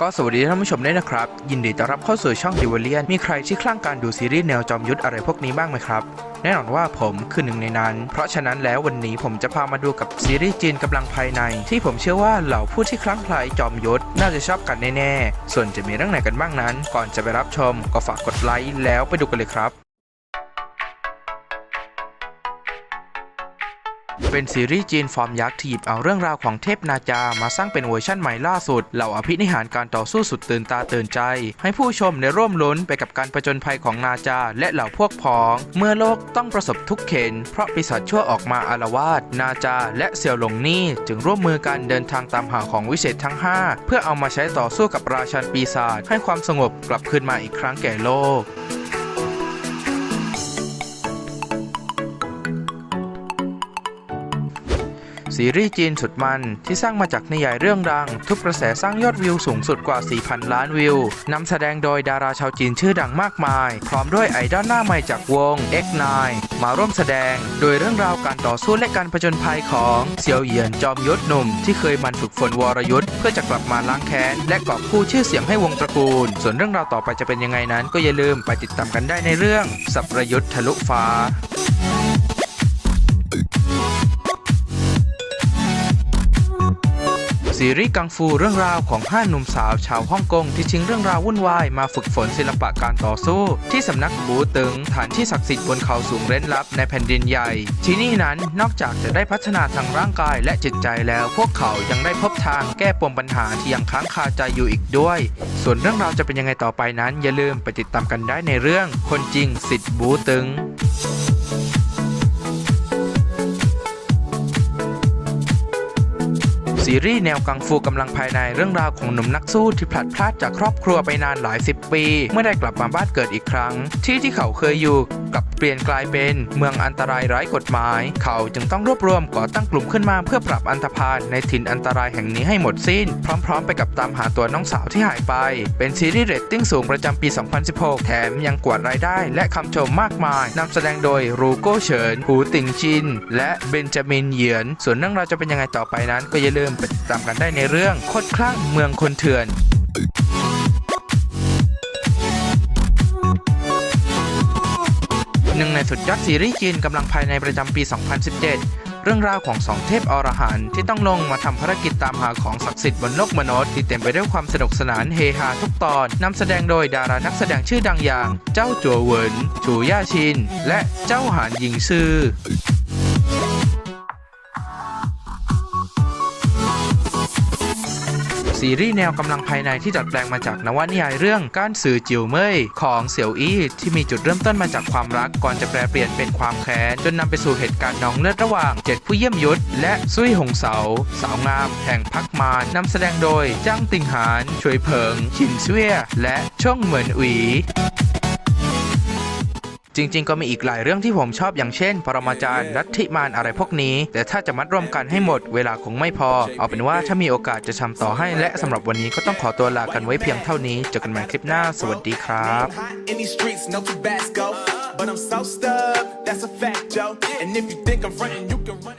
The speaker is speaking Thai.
ก็สวัสดีท่านผู้ชมด้วยนะครับ ยินดีต้อนรับเข้าสู่ช่องดิวเลียนมีใครที่คลั่งการดูซีรีส์แนวจอมยุทธอะไรพวกนี้บ้างไหมครับ แน่นอนว่าผมคือหนึ่งในนั้น เพราะฉะนั้นแล้ววันนี้ผมจะพามาดูกับซีรีส์จีนกำลังภายใน ที่ผมเชื่อว่าเหล่าผู้ที่คลั่งไคล้จอมยุทธน่าจะชอบกันแน่ๆ ส่วนจะมีเรื่องไหนกันบ้างนั้น ก่อนจะไปรับชมก็ฝากกดไลค์แล้วไปดูกันเลยครับ เป็นซีรีส์จีนฟอร์มยักษ์ที่หยิบเอาเรื่องราวของเทพนาจามาสร้างเป็นเวอร์ชั่นใหม่ล่าสุด เหล่าอภินิหารการต่อสู้สุดตื่นตาตื่นใจ ให้ผู้ชมได้ร่วมลุ้นไปกับการประจนภัยของนาจาและเหล่าพวกพ้อง เมื่อโลกต้องประสบทุกข์เข็นเพราะปีศาจชั่วออกมาอารวาสนาจาและเสี่ยวหลงนี่จึงร่วมมือกันเดินทางตามหาของวิเศษทั้ง 5 เพื่อเอามาใช้ต่อสู้กับราชันปีศาจให้ความสงบกลับคืนมาอีกครั้งแก่โลก ซีรีส์จีนสุดมันที่สร้างมาจากนิยายเรื่องดัง ทุกกระแสสร้างยอดวิวสูงสุดกว่า 4,000 ล้านวิวนำแสดงโดยดาราชาวจีนชื่อดังมากมาย พร้อมด้วยไอดอลหน้าใหม่จากวง X9 มาร่วมแสดง โดยเรื่องราวการต่อสู้และการผจญภัยของเซียวเหยียนจอมยุทธหนุ่ม ที่เคยมันฝึกฝนวรยุทธ์เพื่อจะกลับมาล้างแค้นและกอบกู้ชื่อเสียงให้วงตระกูล ส่วนเรื่องราวต่อไปจะเป็นยังไงนั้น ก็อย่าลืมไปติดตามกันได้ในเรื่องสับประยุทธ์ทะลุฟ้า ซีรีส์กังฟูเรื่องราวของห้าหนุ่มสาวชาวฮ่องกงที่ชิงเรื่องราววุ่นวายมาฝึกฝนศิลปะการต่อสู้ ที่สำนักบูตึงฐานที่ศักดิ์สิทธิ์บนเขาสูงเร้นลับในแผ่นดินใหญ่ ที่นี่นั้นนอกจากจะได้พัฒนาทางร่างกายและจิตใจแล้ว พวกเขายังได้พบทางแก้ปมปัญหาที่ยังค้างคาใจอยู่อีกด้วย ส่วนเรื่องราวจะเป็นยังไงต่อไปนั้น อย่าลืมไปติดตามกันได้ในเรื่อง คนจริงสิทธิ์บูตึง ซีรีส์แนวกังฟูกำลังภายในเรื่องราวของหนุ่มนักสู้ที่พลัดพรากจากครอบครัวไปนานหลายสิบปี เมื่อได้กลับมาบ้านเกิดอีกครั้ง ที่ที่เขาเคยอยู่กลับเปลี่ยนกลายเป็นเมืองอันตรายไร้กฎหมาย เขาจึงต้องรวบรวมก่อตั้งกลุ่มขึ้นมาเพื่อปรับอันธพาลในถิ่นอันตรายแห่งนี้ให้หมดสิ้น พร้อม ๆ ไปกับตามหาตัวน้องสาวที่หายไป เป็นซีรีส์เรตติ้งสูงประจำปี 2016 แถมยังกวาดรายได้ และคำชมมากมายนำแสดงโดยรูโก้เฉินหูติงจิน และเบนจามินเหยียน ส่วนเรื่องราวจะเป็นยังไงต่อไปนั้นก็อย่าลืมไปติดตามกันได้ในเรื่องโคตรคลั่งเมืองคนเถื่อนหนึ่งในสุดยอดซีรีส์จีนกำลังภายในประจำปี 2017 เรื่องราวของสองเทพอรหันต์ที่ต้องลงมาทำภารกิจตามหาของศักดิ์สิทธิ์บนโลกมนุษย์ที่เต็มไปด้วยความสนุกสนานเฮฮาทุกตอนนำแสดงโดยดารานักแสดงชื่อดังอย่าง เจ้าจัวเหวินฉูย่าชิน และเจ้าหานหญิงซื่อ ซีรีส์แนวกำลังภายในที่ดัดแปลงมาจากนวนิยายเรื่องก้านสื่อจิวเมยของเสี่ยวอี้ที่มีจุดเริ่มต้นมาจากความรักก่อนจะแปลเปลี่ยนเป็นความแค้นจนนำไปสู่เหตุการณ์น้องเลือดระหว่างเจ็ดผู้เยี่ยมยศและซุยหงเสา สาวงามแห่งพักมานนำแสดงโดยจ้างติงหานช่วยเพิงชินเสวียและช่องเหมือนอุ๋ย จริง ๆ ก็มีอีกหลายเรื่องที่ผมชอบอย่างเช่น ปรมาจารย์ลัทธิมารอะไรพวกนี้ แต่ถ้าจะมัดรวมกันให้หมดเวลาคงไม่พอ เอาเป็นว่าถ้ามีโอกาสจะทำต่อให้และสำหรับวันนี้ก็ต้องขอตัวลากันไว้เพียงเท่านี้เจอกันใหม่คลิปหน้า สวัสดีครับ But I'm so stuck, that's a fact, Joe. And if you think I'm frontin', you can run.